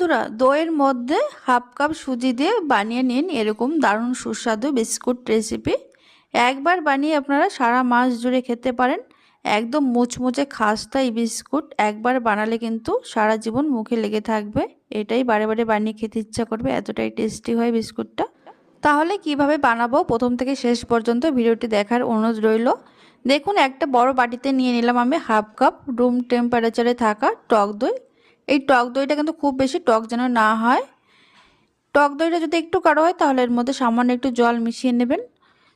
বন্ধুরা, দইয়ের মধ্যে হাফ কাপ সুজি দিয়ে বানিয়ে নিন এরকম দারুণ সুস্বাদু বিস্কুট রেসিপি একবার বানিয়ে আপনারা সারা মাস জুড়ে খেতে পারেন। একদম মুচমুচে খাস্তা এই বিস্কুট একবার বানালে কিন্তু সারা জীবন মুখে লেগে থাকবে। এটাই বারে বারে বানিয়ে খেতে ইচ্ছা করবে, এতটাই টেস্টি হয় বিস্কুটটা। তাহলে কীভাবে বানাবো? প্রথম থেকে শেষ পর্যন্ত ভিডিওটি দেখার অনুরোধ রইল। দেখুন, একটা বড় বাটিতে নিয়ে নিলাম আমি হাফ কাপ রুম টেম্পারেচারে থাকা টক দই। এই টক দইটা কিন্তু খুব বেশি টক যেন না হয়। টক দইটা যদি একটু কারও হয় তাহলে এর মধ্যে সামান্য একটু জল মিশিয়ে নেবেন।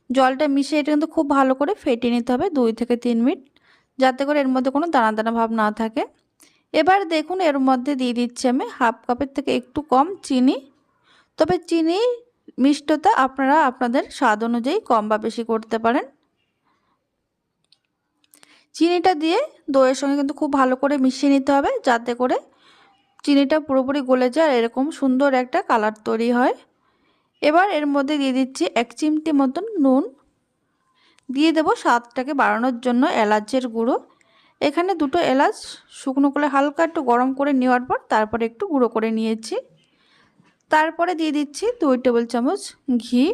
জলটা মিশিয়ে এটা কিন্তু খুব ভালো করে ফেটে নিতে হবে দুই থেকে তিন মিনিট, যাতে করে এর মধ্যে কোনো দানা দানা ভাব না থাকে। এবার দেখুন এর মধ্যে দিয়ে দিচ্ছি আমি হাফ কাপের থেকে একটু কম চিনি। তবে চিনি মিষ্টতা আপনারা আপনাদের স্বাদ অনুযায়ী কম বা বেশি করতে পারেন। চিনিটা দিয়ে দইয়ের সঙ্গে কিন্তু খুব ভালো করে মিশিয়ে নিতে হবে, যাতে করে চিনিটা পুরোপুরি গলে যায় আর এরকম সুন্দর একটা কালার তৈরি হয়। এবার এর মধ্যে দিয়ে দিচ্ছি এক চিমটি মতন নুন। দিয়ে দেব স্বাদটাকে বাড়ানোর জন্য এলাচের গুঁড়ো। এখানে দুটো এলাচ শুকনো করে হালকা একটু গরম করে নেওয়ার পর তারপরে একটু গুঁড়ো করে নিয়েছি। তারপরে দিয়ে দিচ্ছি দুই টেবিল চামচ ঘি।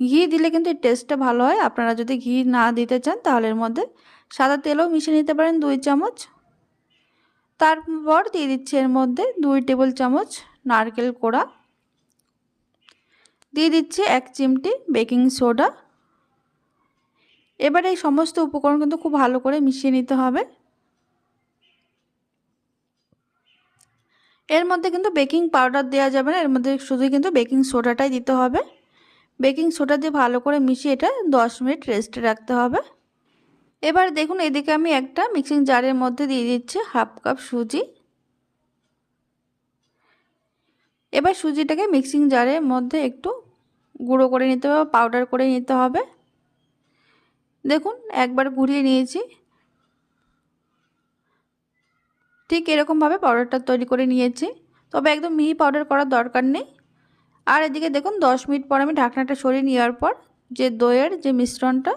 ঘি দিলে কিন্তু এই টেস্টটা ভালো হয়। আপনারা যদি ঘি না দিতে চান তাহলে এর মধ্যে সাদা তেলও মিশিয়ে নিতে পারেন, দুই চামচ। তারপর দিয়ে দিচ্ছি এর মধ্যে দুই টেবিল চামচ নারকেল কোড়া। দিয়ে দিচ্ছি এক চিমটি বেকিং সোডা। এবার এই সমস্ত উপকরণ কিন্তু খুব ভালো করে মিশিয়ে নিতে হবে। এর মধ্যে কিন্তু বেকিং পাউডার দেওয়া যাবে না, এর মধ্যে শুধু কিন্তু বেকিং সোডাটাই দিতে হবে। বেকিং সোডা দিয়ে ভালো করে মিশিয়ে এটা দশ মিনিট রেস্টে রাখতে হবে। এবার দেখুন, এদিকে আমি একটা মিক্সিং জারের মধ্যে দিয়ে দিচ্ছি হাফ কাপ সুজি। এবার সুজিটাকে মিক্সিং জারের মধ্যে একটু গুঁড়ো করে নিতে হবে পাউডার করে নিতে হবে। দেখুন, একবার ঘুরিয়ে নিয়েছি। ঠিক এরকমভাবে পাউডারটা তৈরি করে নিয়েছি। তবে একদম মিহি পাউডার করার দরকার নেই। আর এদিকে দেখুন, দশ মিনিট পর আমি ঢাকনাটা সরিয়ে নেওয়ার পর যে দইয়ের যে মিশ্রণটা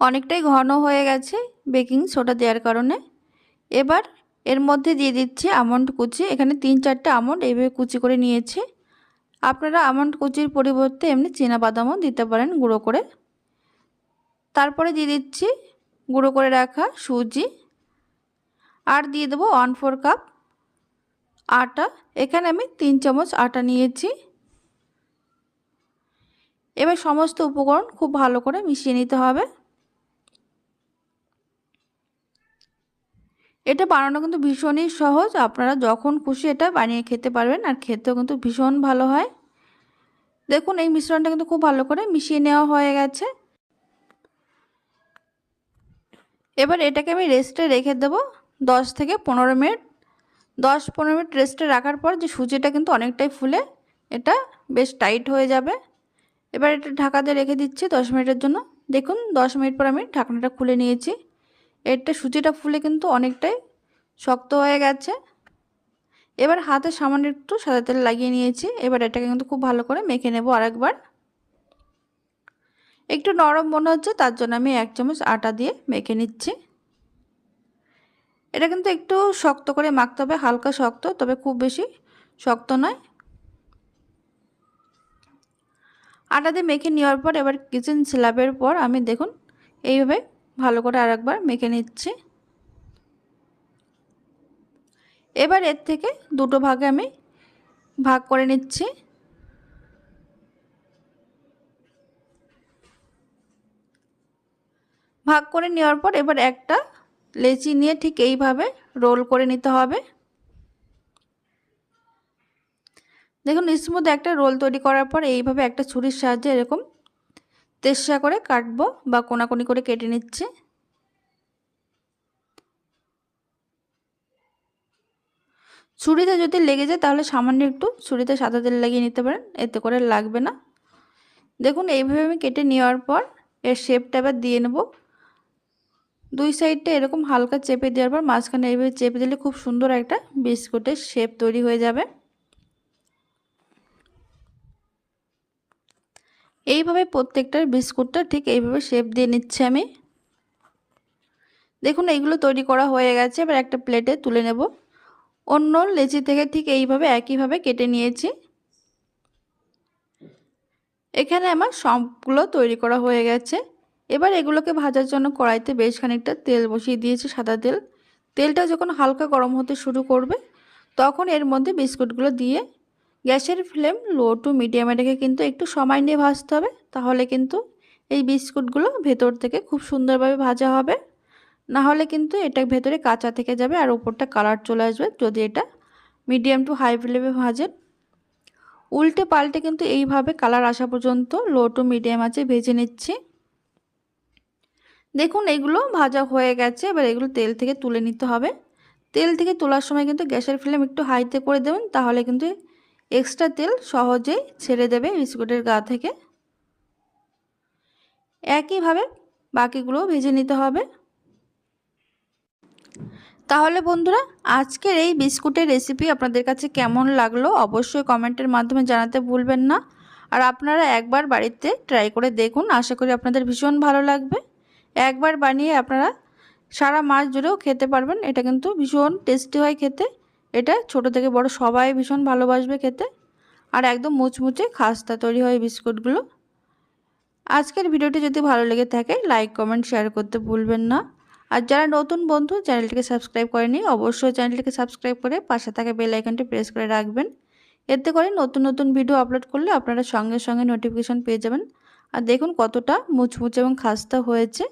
অনেকটাই ঘন হয়ে গেছে বেকিং সোডা দেওয়ার কারণে। এবার এর মধ্যে দিয়ে দিচ্ছি আমন্ড কুচি। এখানে তিন চারটে আমন্ড এইভাবে কুচি করে নিয়েছি। আপনারা আমন্ড কুচির পরিবর্তে এমনি বাদামও দিতে পারেন গুঁড়ো করে। তারপরে দিয়ে দিচ্ছি গুঁড়ো করে রাখা সুজি। আর দিয়ে দেবো ওয়ান ফোর কাপ আটা। এখানে আমি তিন চামচ আটা নিয়েছি। এবার সমস্ত উপকরণ খুব ভালো করে মিশিয়ে নিতে হবে। এটা বানানো কিন্তু ভীষণই সহজ। আপনারা যখন খুশি এটা বানিয়ে খেতে পারবেন আর খেতেও কিন্তু ভীষণ ভালো হয়। দেখুন, এই মিশ্রণটা কিন্তু খুব ভালো করে মিশিয়ে নেওয়া হয়ে গেছে। এবার এটাকে আমি রেস্টে রেখে দেব দশ থেকে পনেরো মিনিট। দশ পনেরো মিনিট রেস্টে রাখার পর যে সুজিটা কিন্তু অনেকটাই ফুলে, এটা বেশ টাইট হয়ে যাবে। এবার এটা ঢাকা দিয়ে রেখে দিচ্ছি দশ মিনিটের জন্য। দেখুন, দশ মিনিট পর আমি ঢাকনাটা খুলে নিয়েছি। এটা সুজিটা ফুলে কিন্তু অনেকটাই শক্ত হয়ে গেছে। এবার হাতে সামান্য একটু সাদা তেল লাগিয়ে নিয়েছি। এবার এটাকে কিন্তু খুব ভালো করে মেখে নেব আরেকবার। একটু নরম মনে হচ্ছে, তার জন্য আমি এক চামচ আটা দিয়ে মেখে নিচ্ছি। এটা কিন্তু একটু শক্ত করে মাখতে হবে, হালকা শক্ত, তবে খুব বেশি শক্ত নয়। আটা দিয়ে মেখে নেওয়ার পর এবার কিচেন স্ল্যাবের পর আমি দেখুন, এইভাবে ভালো করে আরেকবার মেখে নিচ্ছি। এবার এর থেকে দুটো ভাগে আমি ভাগ করে নিচ্ছি। ভাগ করে নেওয়ার পর এবার একটা লেচি নিয়ে ঠিক এইভাবে রোল করে নিতে হবে। দেখুন স্মুথ একটা রোল তৈরি করার পর এইভাবে একটা ছুরির সাহায্যে এরকম তেসা করে কাটবো বা কোনাকুনি করে কেটে নিচ্ছে। ছুরিতে যদি লেগে যায় তাহলে সামান্য একটু ছুরিতে সাদা তেল লাগিয়ে নিতে পারেন, এতে করে লাগবে না। দেখুন, এইভাবে আমি কেটে নেওয়ার পর এর শেপটা এবার দিয়ে নেব। দুই সাইডটা এরকম হালকা চেপে দেওয়ার পর মাঝখানে এইভাবে চেপে দিলে খুব সুন্দর একটা বিস্কুটের শেপ তৈরি হয়ে যাবে। এইভাবে প্রত্যেকটার বিস্কুটটা ঠিক এইভাবে শেপ দিয়ে নিচ্ছে আমি। দেখুন, এইগুলো তৈরি করা হয়ে গেছে, এবার একটা প্লেটে তুলে নেব। অন্য লেচি থেকে ঠিক এইভাবে, একইভাবে কেটে নিয়েছি। এখানে আমার সবগুলো তৈরি করা হয়ে গেছে। এবার এগুলোকে ভাজার জন্য কড়াইতে বেশ খানিকটা তেল বসিয়ে দিয়েছি, সাদা তেল। তেলটা যখন হালকা গরম হতে শুরু করবে, তখন এর মধ্যে বিস্কুটগুলো দিয়ে গ্যাসের ফ্লেম লো টু মিডিয়ামে রেখে কিন্তু একটু সময় নিয়ে ভাজতে হবে। তাহলে কিন্তু এই বিস্কুটগুলো ভেতর থেকে খুব সুন্দরভাবে ভাজা হবে। না হলে কিন্তু এটা ভেতরে কাঁচা থেকে যাবে আর ওপরটা কালার চলে আসবে যদি এটা মিডিয়াম টু হাই ফ্লেমে ভাজেন। উল্টে পাল্টে কিন্তু এইভাবে কালার আসা পর্যন্ত লো টু মিডিয়াম আছে ভেজে নিচ্ছি। দেখুন এগুলো ভাজা হয়ে গেছে, এবার এগুলো তেল থেকে তুলে নিতে হবে। তেল থেকে তোলার সময় কিন্তু গ্যাসের ফ্লেম একটু হাইতে করে দেবেন, তাহলে কিন্তু এক্সট্রা তেল সহজেই ছেড়ে দেবে বিস্কুটের গা থেকে। একইভাবে বাকিগুলো ভেজে নিতে হবে। তাহলে বন্ধুরা, আজকের এই বিস্কুটের রেসিপি আপনাদের কাছে কেমন লাগল অবশ্যই কমেন্টের মাধ্যমে জানাতে ভুলবেন না। আর আপনারা একবার বাড়িতে ট্রাই করে দেখুন, আশা করি আপনাদের ভীষণ ভালো লাগবে। একবার বানিয়ে আপনারা সারা মাস জুড়েও খেতে পারবেন, এটা কিন্তু ভীষণ টেস্টি হয় খেতে। এটা ছোট থেকে বড় সবাই ভীষণ ভালোবাসবে খেতে। আর একদম মুচমুচে খাস্তা তৈরি হয় বিস্কুটগুলো। আজকের ভিডিওটি যদি ভালো লেগে থাকে লাইক কমেন্ট শেয়ার করতে ভুলবেন না। আর যারা নতুন বন্ধু, চ্যানেলটিকে সাবস্ক্রাইব করেনি, অবশ্যই চ্যানেলটিকে সাবস্ক্রাইব করে পাশে থাকা বেল আইকনটি প্রেস করে রাখবেন। এতে করে নতুন নতুন ভিডিও আপলোড করলে আপনারা সঙ্গে সঙ্গে নোটিফিকেশন পেয়ে যাবেন। আর দেখুন কতটা মুচমুচে এবং খাস্তা হয়েছে।